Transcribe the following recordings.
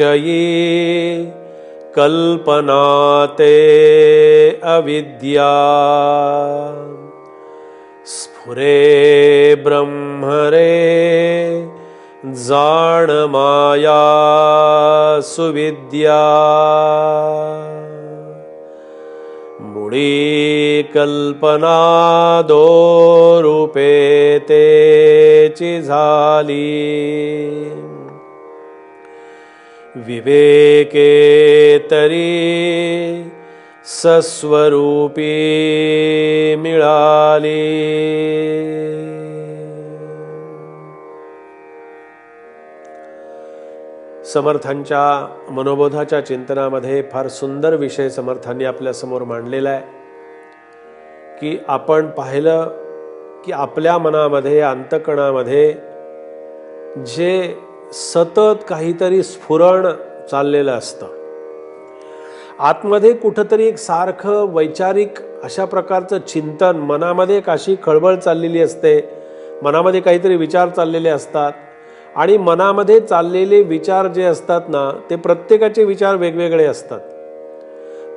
विषये कल्पनाते अविद्या। स्फुरे ब्रह्मरे जाण माया सुविद्या। मुळी कल्पना दो रूपे तेची झाली विवेके तरी सस्वरूपी मिळाली. समर्थांच्या मनोबोधाच्या चिंतनामध्ये फार सुंदर विषय समर्थांनी आपल्यासमोर मांडलेला आहे. की आपण पाहिलं की आपल्या मनामध्ये अंतकणामध्ये जे सतत काहीतरी स्फुरण चाललेलं असतं. आतमध्ये कुठंतरी एक सारखं वैचारिक अशा प्रकारचं चिंतन मनामध्ये एक अशी खळबळ चाललेली असते. मनामध्ये काहीतरी विचार चाललेले असतात आणि मनामध्ये चाललेले विचार जे असतात ना ते प्रत्येकाचे विचार वेगवेगळे असतात.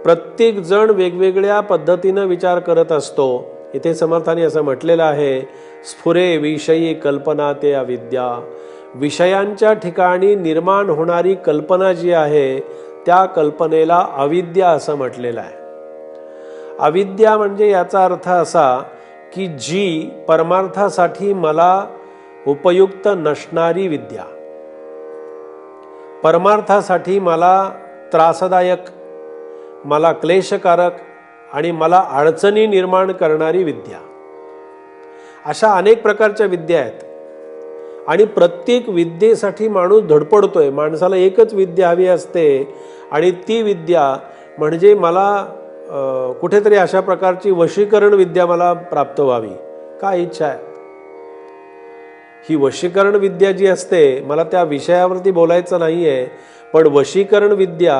प्रत्येक जण वेगवेगळ्या पद्धतीनं विचार करत असतो. इथे समर्थाने असं म्हटलेलं आहे स्फुरे विषयी कल्पना ते अविद्या विषयांच्या ठिकाणी निर्माण होणारी कल्पना जी आहे त्या कल्पनेला अविद्या असं म्हटलेलं आहे. अविद्या म्हणजे याचा अर्थ असा की जी परमार्थासाठी मला उपयुक्त नसणारी विद्या. परमार्थासाठी मला त्रासदायक मला क्लेशकारक आणि मला अडचणी निर्माण करणारी विद्या. अशा अनेक प्रकारच्या विद्या आहेत. आणि प्रत्येक विद्येसाठी माणूस धडपडतोय. माणसाला एकच विद्या हवी असते आणि ती विद्या म्हणजे मला कुठेतरी अशा प्रकारची वशीकरण विद्या मला प्राप्त व्हावी. काय इच्छा आहे? ही वशीकरण विद्या जी असते मला त्या विषयावरती बोलायचं नाही आहे पण वशीकरण विद्या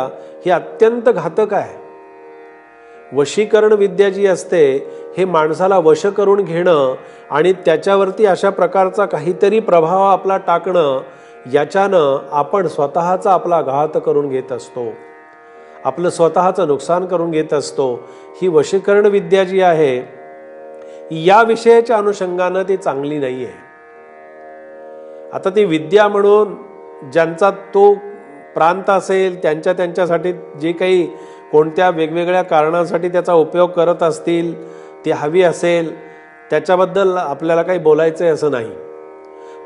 ही अत्यंत घातक आहे. वशीकरण विद्या जी असते हे माणसाला वश करून घेणं आणि त्याच्यावरती अशा प्रकारचा काहीतरी प्रभाव आपला टाकणं याच्यानं आपण स्वतःचा आपला घात करून घेत असतो. आपलं स्वतःचं नुकसान करून घेत असतो. ही वशीकरण विद्या जी आहे या विषयाच्या अनुषंगानं ती चांगली नाही आहे. आता ती विद्या म्हणून ज्यांचा तो प्रांत असेल त्यांच्या त्यांच्यासाठी जे काही कोणत्या वेगवेगळ्या कारणांसाठी त्याचा उपयोग करत असतील ती हवी असेल त्याच्याबद्दल आपल्याला काही बोलायचं आहे असं नाही.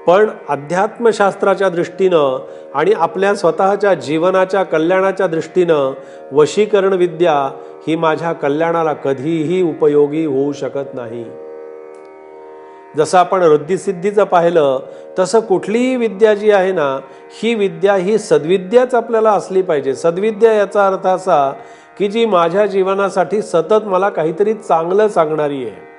पण अध्यात्मशास्त्राच्या दृष्टीनं आणि आपल्या स्वतःच्या जीवनाच्या कल्याणाच्या दृष्टीनं वशीकरण विद्या ही माझ्या कल्याणाला कधीही उपयोगी होऊ शकत नाही. जसं आपण रुद्धिसिद्धीचं पाहिलं तसं कुठलीही विद्या जी आहे ना ही विद्या ही सद्विद्याच आपल्याला असली पाहिजे. सद्विद्या याचा अर्थ असा की जी माझ्या जीवनासाठी सतत मला काहीतरी चांगलं सांगणारी आहे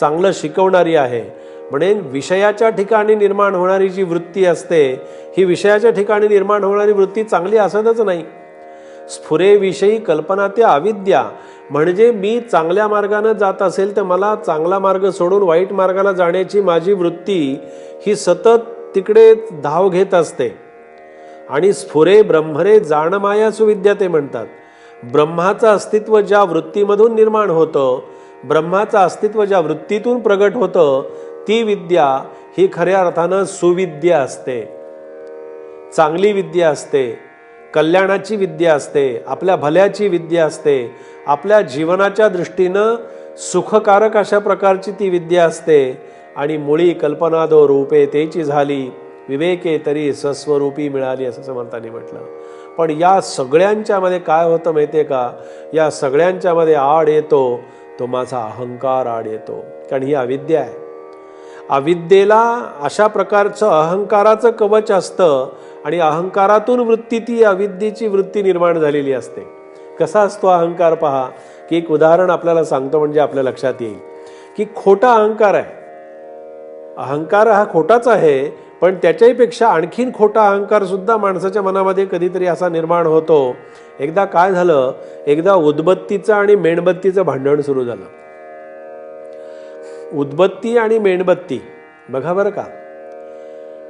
चांगलं शिकवणारी आहे. म्हणजे विषयाच्या ठिकाणी निर्माण होणारी जी वृत्ती असते ही विषयाच्या ठिकाणी निर्माण होणारी वृत्ती चांगली असतच नाही. स्फुरेविषयी कल्पना ते अविद्या. म्हणजे मी चांगल्या मार्गानं जात असेल तर मला चांगला मार्ग सोडून वाईट मार्गाला जाण्याची माझी वृत्ती ही सतत तिकडे धाव घेत असते. आणि स्फुरे ब्रह्मरे जाणमाया सुविद्या ते म्हणतात. ब्रह्माचं अस्तित्व ज्या वृत्तीमधून निर्माण होतं ब्रह्माचं अस्तित्व ज्या वृत्तीतून प्रगट होतं ती विद्या ही खऱ्या अर्थानं सुविद्या असते. चांगली विद्या असते. कल्याणाची विद्या असते आपल्या भल्याची विद्या असते आपल्या जीवनाच्या दृष्टीनं सुखकारक अशा प्रकारची ती विद्या असते. आणि मुळी कल्पनादो रूपे तेची झाली विवेके तरी सस्वरूपी मिळाली असं समर्थांनी म्हटलं. पण या सगळ्यांच्यामध्ये काय होतं माहिती आहे का? या सगळ्यांच्यामध्ये आड येतो तो माझा अहंकार आड येतो. कारण ही अविद्या आहे. अविद्येला अशा प्रकारचं अहंकाराचं कवच असतं आणि अहंकारातून वृत्ती ती अविद्येची वृत्ती निर्माण झालेली असते. कसा असतो अहंकार पहा? की एक उदाहरण आपल्याला सांगतो म्हणजे आपल्या लक्षात येईल. की खोटा अहंकार आहे. अहंकार हा खोटाच आहे पण त्याच्याहीपेक्षा आणखीन खोटा अहंकार सुद्धा माणसाच्या मनामध्ये कधीतरी असा निर्माण होतो. एकदा काय झालं? एकदा उदबत्तीचं आणि मेणबत्तीचं भांडण सुरू झालं. उदबत्ती आणि मेणबत्ती. बघा बरं का.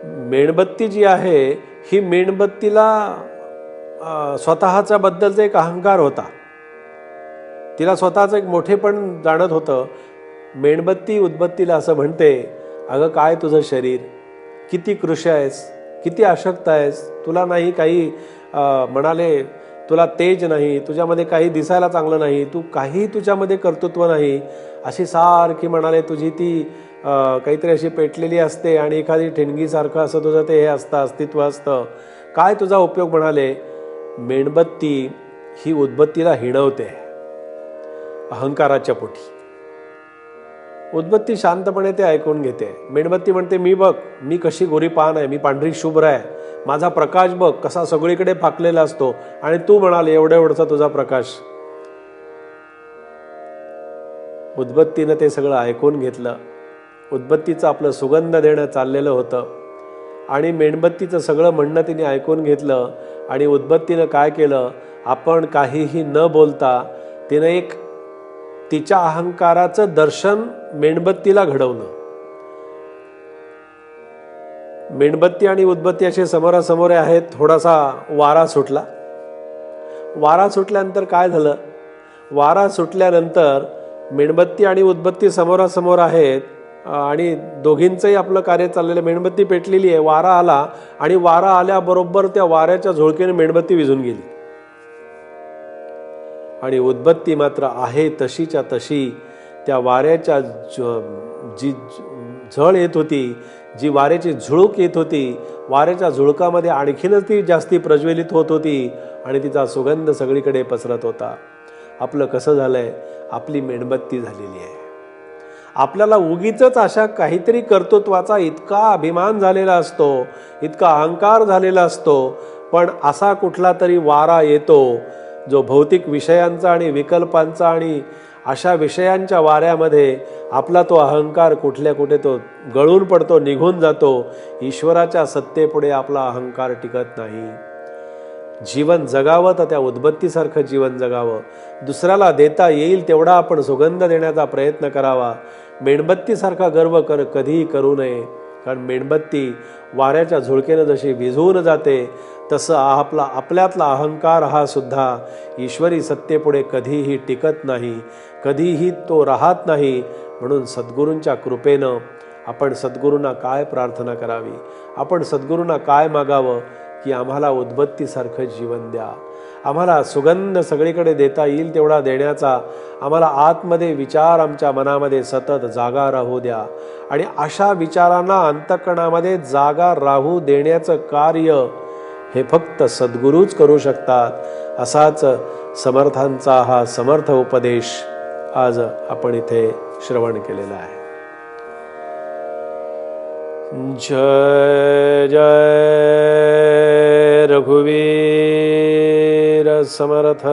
मेणबत्ती जी आहे ही मेणबत्तीला स्वतःच्या स्वतःचा बद्दलचा एक अहंकार होता. तिला स्वतःचं एक मोठेपण जाणत होतं. मेणबत्ती उदबत्तीला असं म्हणते अगं काय तुझं शरीर? किती कृश आहेस? किती अशक्त आहेस? तुला नाही काही म्हणाले तुला तेज नाही तुझ्यामध्ये काही दिसायला चांगलं नाही तू काही तुझ्यामध्ये कर्तृत्व नाही अशी सारखी म्हणाले तुझी ती काहीतरी अशी पेटलेली असते आणि एखादी ठिणगीसारखं असं तुझं ते हे असतं अस्तित्व असतं. काय तुझा उपयोग म्हणाले? मेणबत्ती ही उदबत्तीला हिणवते. अहंकाराच्या पोटी. उदबत्ती शांतपणे ते ऐकून घेते. मेणबत्ती म्हणते मी बघ मी कशी गोरी पान आहे मी पांढरी शुभ्र आहे. माझा प्रकाश बघ कसा सगळीकडे फाकलेला असतो आणि तू म्हणाल एवढा एवढचा तुझा प्रकाश. उदबत्तीनं ते सगळं ऐकून घेतलं. उदबत्तीचं आपलं सुगंध देणं चाललेलं होतं. आणि मेणबत्तीचं सगळं म्हणणं तिने ऐकून घेतलं. आणि उदबत्तीनं काय केलं? आपण काहीही न बोलता तिनं एक तिच्या अहंकाराचं दर्शन मेणबत्तीला घडवणं. मेणबत्ती आणि उदबत्ती असे समोरासमोर आहेत थोडासा वारा सुटला. वारा सुटल्यानंतर काय झालं? वारा सुटल्यानंतर मेणबत्ती आणि उदबत्ती समोरासमोर आहेत आणि दोघींचंही आपलं कार्य चाललेलं मेणबत्ती पेटलेली आहे वारा आला आणि वारा आल्याबरोबर त्या वाऱ्याच्या झोळकेने मेणबत्ती विझून गेली. आणि उदबत्ती मात्र आहे तशीच्या तशी त्या वाऱ्याच्या ज- जी झळ येत होती जी वाऱ्याची झुळूक येत होती वाऱ्याच्या झुळकामध्ये आणखीनच ती जास्ती प्रज्वलित होत होती आणि तिचा सुगंध सगळीकडे पसरत होता. आपलं कसं झालं आहे आपली मेणबत्ती झालेली आहे. आपल्याला उगीच अशा काहीतरी कर्तृत्वाचा इतका अभिमान झालेला असतो इतका अहंकार झालेला असतो पण असा कुठला तरी वारा येतो जो भौतिक विषयांचा आणि विकल्पांचा आणि अशा विषयांच्या वाऱ्यामध्ये आपला तो अहंकार कुठल्या कुठे तो गळून पडतो निघून जातो. ईश्वराच्या सत्तेपुढे आपला अहंकार टिकत नाही. जीवन जगावं तर त्या उदबत्तीसारखं जीवन जगावं. दुसऱ्याला देता येईल तेवढा आपण सुगंध देण्याचा प्रयत्न करावा. मेणबत्तीसारखा गर्व कर कधीही करू नये. कारण मेणबत्ती वाऱ्याच्या झुळकेनं जशी विझवून जाते तसं आपला आपल्यातला अहंकार हा सुद्धा ईश्वरी सत्तेपुढे कधीही टिकत नाही कधीही तो राहत नाही. म्हणून सद्गुरूंच्या कृपेनं आपण सद्गुरूंना काय प्रार्थना करावी? आपण सद्गुरूंना काय मागावं? की आम्हाला उदबत्तीसारखं जीवन द्या. आम्हाला सुगंध सगळीकडे देता येईल तेवढा देण्याचा आम्हाला आतमध्ये विचार आमच्या मनामध्ये सतत जागा राहू द्या. आणि अशा विचारांना अंतकणामध्ये जागा राहू देण्याचं कार्य हे फक्त सद्गुरूच करू शकतात असाच समर्थांचा हा समर्थ उपदेश आज आपण इथे श्रवण केलेला आहे. जय जय रघुवीर समर्थ।